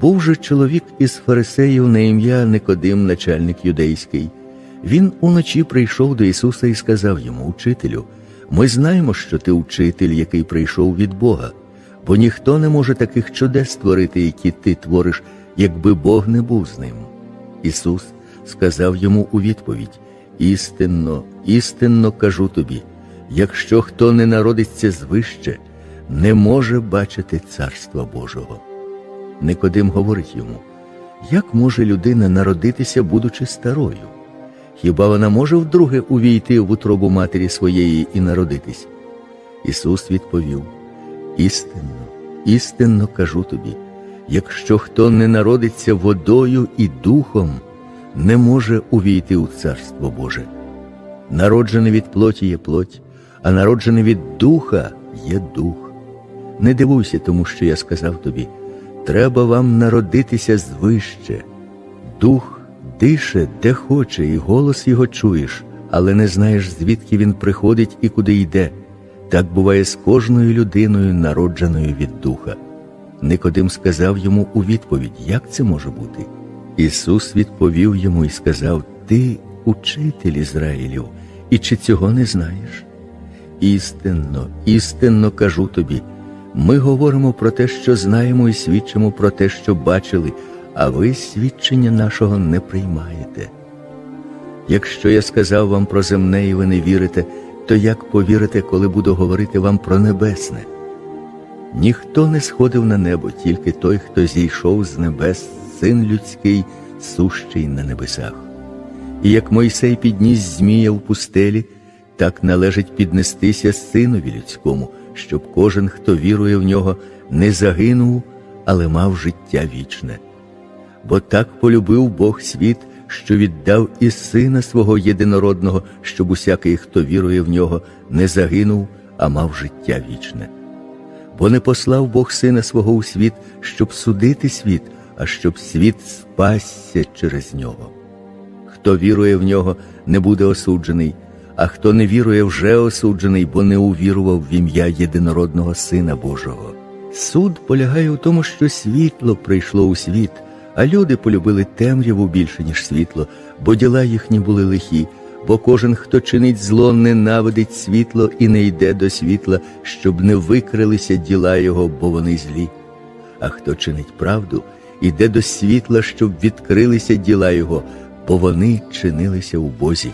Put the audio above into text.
Був же чоловік із фарисеїв на ім'я Никодим, начальник юдейський. Він уночі прийшов до Ісуса і сказав йому, Учителю, ми знаємо, що ти учитель, який прийшов від Бога, бо ніхто не може таких чудес створити, які ти твориш, якби Бог не був з ним. Ісус сказав йому у відповідь: Істинно, істинно кажу тобі, якщо хто не народиться звище, не може бачити Царства Божого. Никодим говорить йому, як може людина народитися, будучи старою? Хіба вона може вдруге увійти в утробу матері своєї і народитись? Ісус відповів: Істинно, істинно кажу тобі, якщо хто не народиться водою і духом, не може увійти у Царство Боже. Народжене від плоті є плоть, а народжене від духа є дух. Не дивуйся тому, що я сказав тобі, треба вам народитися звище. Дух дише, де хоче, і голос його чуєш, але не знаєш, звідки він приходить і куди йде. Так буває з кожною людиною, народженою від духа. Никодим сказав йому у відповідь, як це може бути? Ісус відповів йому і сказав: Ти учитель Ізраїлів, і чи цього не знаєш? Істинно, істинно кажу тобі. Ми говоримо про те, що знаємо, і свідчимо про те, що бачили, а ви свідчення нашого не приймаєте. Якщо я сказав вам про земне і ви не вірите, то як повірите, коли буду говорити вам про небесне? Ніхто не сходив на небо, тільки той, хто зійшов з небес, син людський, сущий на небесах. І як Мойсей підніс Змія в пустелі, так належить піднестися синові людському, щоб кожен, хто вірує в нього, не загинув, але мав життя вічне. Бо так полюбив Бог світ, що віддав і сина свого єдинородного, щоб усякий, хто вірує в нього, не загинув, а мав життя вічне. Бо не послав Бог сина свого у світ, щоб судити світ, а щоб світ спасся через нього. Хто вірує в нього, не буде осуджений, а хто не вірує, вже осуджений, бо не увірував в ім'я єдинородного Сина Божого. Суд полягає у тому, що світло прийшло у світ, а люди полюбили темряву більше, ніж світло, бо діла їхні були лихі, бо кожен, хто чинить зло, ненавидить світло і не йде до світла, щоб не викрилися діла його, бо вони злі. А хто чинить правду, іде до світла, щоб відкрилися діла його, бо вони чинилися у Бозі.